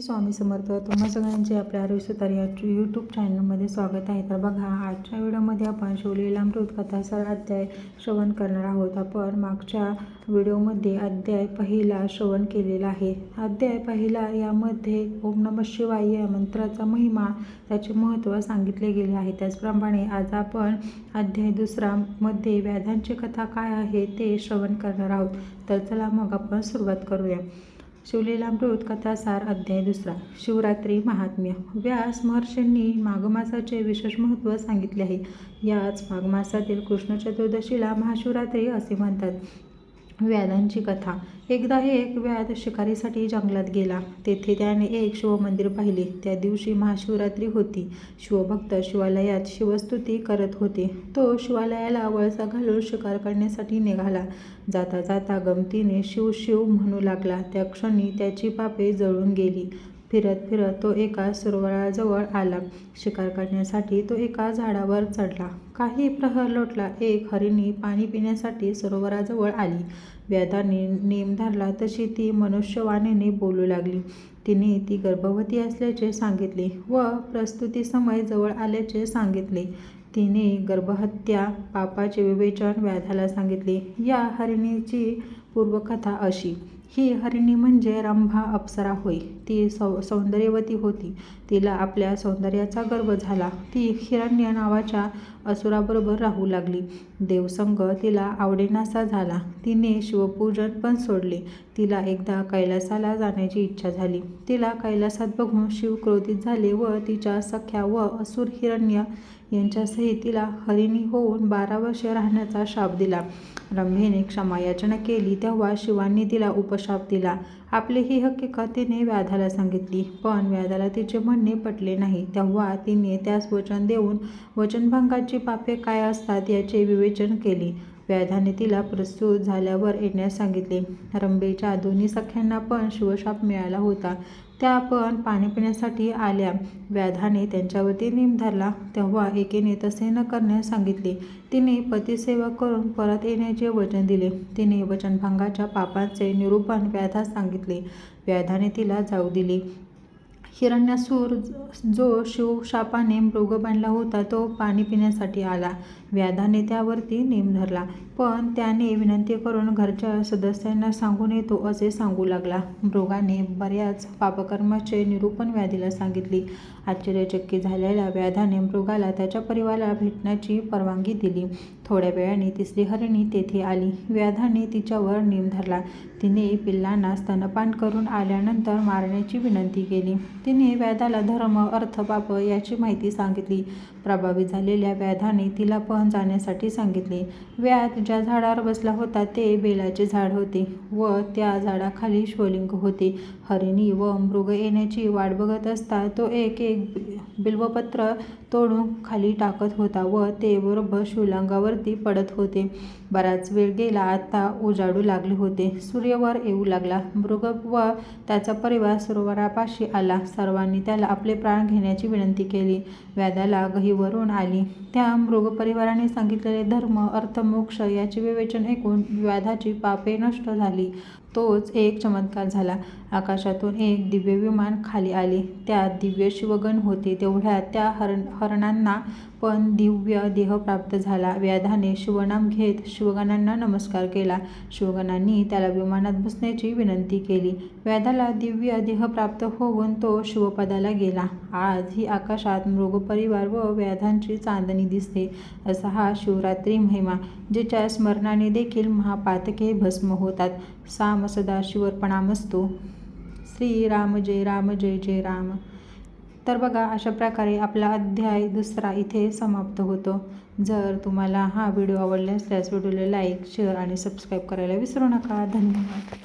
श्री स्वामी समर्थ. तुम्हा सगळ्यांचे आपल्या आरोग्य सुतार या यूट्यूब चॅनलमध्ये स्वागत आहे. तर बघा आजच्या व्हिडिओमध्ये आपण शिवलेला मृतकथा सर अध्याय श्रवण करणार आहोत. आपण मागच्या व्हिडिओमध्ये अध्याय पहिला श्रवण केलेला आहे. अध्याय पहिला यामध्ये ओम नम शिवाय या मंत्राचा महिमा त्याचे महत्त्व सांगितले गेले आहे. त्याचप्रमाणे आज आपण अध्याय दुसरा मध्ये व्याधांची कथा काय आहे ते श्रवण करणार आहोत. तर चला मग आपण सुरुवात करूया. शिवलीलामृत कथासार अध्याय दुसरा. शिवरात्री महात्म्य. व्यास महर्षींनी माघमासाचे विशेष महत्त्व सांगितले आहे. याच माघमासातील कृष्ण चतुर्दशीला महाशिवरात्री असे म्हणतात. व्याधांची कथा. एकदा एक व्याध शिकारीसाठी जंगलात गेला. तेथे त्याने एक शिवमंदिर पाहिले. त्या दिवशी महाशिवरात्री होती. शिवभक्त शिवालयात शिवस्तुती करत होते. तो शिवालयाला वळसा घालून शिकार करण्यासाठी निघाला. जाता जाता गमतीने शिव शिव म्हणू लागला. त्या क्षणी त्याची पापे जळून गेली. फिरत फिरत तो एका सरोवराजवळ आला. शिकार करण्यासाठी तो एका झाडावर चढला. काही प्रहर लोटला. एक हरिणी पाणी पिण्यासाठी सरोवराजवळ आली. व्याधाने नेम धरला तशी ती मनुष्यवाणीने बोलू लागली. तिने ती गर्भवती असल्याचे सांगितले व प्रस्तुती समय जवळ आल्याचे सांगितले. तिने गर्भहत्या पापाचे विवेचन व्याधाला सांगितले. या हरिणीची पूर्वकथा अशी. ही हरिणी म्हणजे रंभा अप्सरा होय. ती सौ सौंदर्यवती होती. तिला आपल्या सौंदर्याचा गर्व झाला. ती हिरण्य नावाच्या असुराबरोबर राहू लागली. देवसंग तिला आवडेनासा झाला. तिने शिवपूजन पण सोडले. तिला एकदा कैलासाला जाण्याची इच्छा झाली. तिला कैलासात बघून शिव क्रोधित झाले व तिच्या सख्या व असुर हिरण्य यांच्या तिला हरिणी होऊन बारा वर्षे राहण्याचा शाप दिला. रंभेने क्षमा याचना केली तेव्हा शिवांनी तिला उपशाप दिला. आपली ही हकीकत तिने व्याधाला सांगितली? पण व्याधाला तिचे म्हणणे पटले नाही. तेव्हा तिने त्यास वचन देऊन वचनभंगाची पापे काय असतात याचे विवेचन केले. व्याधाने तिला प्रस्तुत झाल्यावर येण्यास सांगितले. रंबेच्या दोन्ही सख्यांना पण शिवशाप मिळाला होता. त्या पण पाणी पिण्यासाठी आल्या. व्याधाने त्यांच्यावरती नेम धरला. तेव्हा एकेने तसे न करण्यास सांगितले. तिने पतिसेवा करून परत येण्याचे वचन दिले. तिने वचनभंगाच्या पापांचे निरूपण व्याधास सांगितले. व्याधाने तिला जाऊ दिली. हिरण्यासूर जो शिवशापाने मृग बांधला होता तो पाणी पिण्यासाठी आला. व्याधाने त्यावरती नेम धरला. पण त्याने विनंती करून घरच्या सदस्यांना सांगून येतो असे सांगू लागला. मृगाने बऱ्याच पापकर्माचे निरूपण व्याधीला सांगितले. आश्चर्यचकित झालेल्या व्याधाने मृगाला त्याच्या परिवाराला भेटण्याची परवानगी दिली. थोड्या वेळाने तिसरी हरिणी तेथे आली. व्याधाने तिच्यावर नेम धरला. तिने पिल्लांना स्तनपान करून आल्यानंतर मारण्याची विनंती केली. तिने व्याधाला धर्म अर्थ पाप याची माहिती सांगितली. प्रभावित झालेल्या व्याधाने तिला पण जाण्यासाठी सांगितले. व्याध ज्या झाडावर बसला होता ते बेलाचे झाड होते व त्या झाडाखाली शिवलिंग होते. हरिणी व मृग येण्याची वाट बघत असता तो एक एक बिल्वपत्र तोडून खाली टाकत होता व ते बरोबर शिवलिंगावरती पडत होते. बराच वेळ गेला आता उजाडू लागले होते. सूर्यवर येऊ लागला. मृग व त्याचा परिवार सरोवरापाशी आला. सर्वांनी त्याला आपले प्राण घेण्याची विनंती केली. व्याधाला गहीवरून आली. त्या मृग परिवाराने सांगितलेले धर्म अर्थ मोक्ष याचे विवेचन ऐकून व्याधाची पापे नष्ट झाली. तोच एक चमत्कार झाला. आकाशातून एक दिव्य विमान खाली आले. त्यात दिव्य शिवगण होते. तेवढ्या त्या हरण हरणांना पण दिव्य देह प्राप्त झाला. व्याधाने शिवनाम घेत शिवगणांना नमस्कार केला. शिवगणांनी त्याला विमानात बसण्याची विनंती केली. व्याधाला दिव्य देह प्राप्त होऊन तो शिवपदाला गेला. आज ही आकाशात मृगपरिवार व व्याधांची चांदणी दिसते असा हा शिवरात्री महिमा जिच्या स्मरणाने देखील महापातके भस्म होतात. साम सदा शिवर्पणामस्तू श्री राम जय राम जय जय राम. तर बघा अशा प्रकारे आपला अध्याय दुसरा इथे समाप्त होतो. जर तुम्हाला हा व्हिडिओ आवडला असल्यास व्हिडिओला लाईक शेअर आणि सबस्क्राईब करायला विसरू नका. धन्यवाद.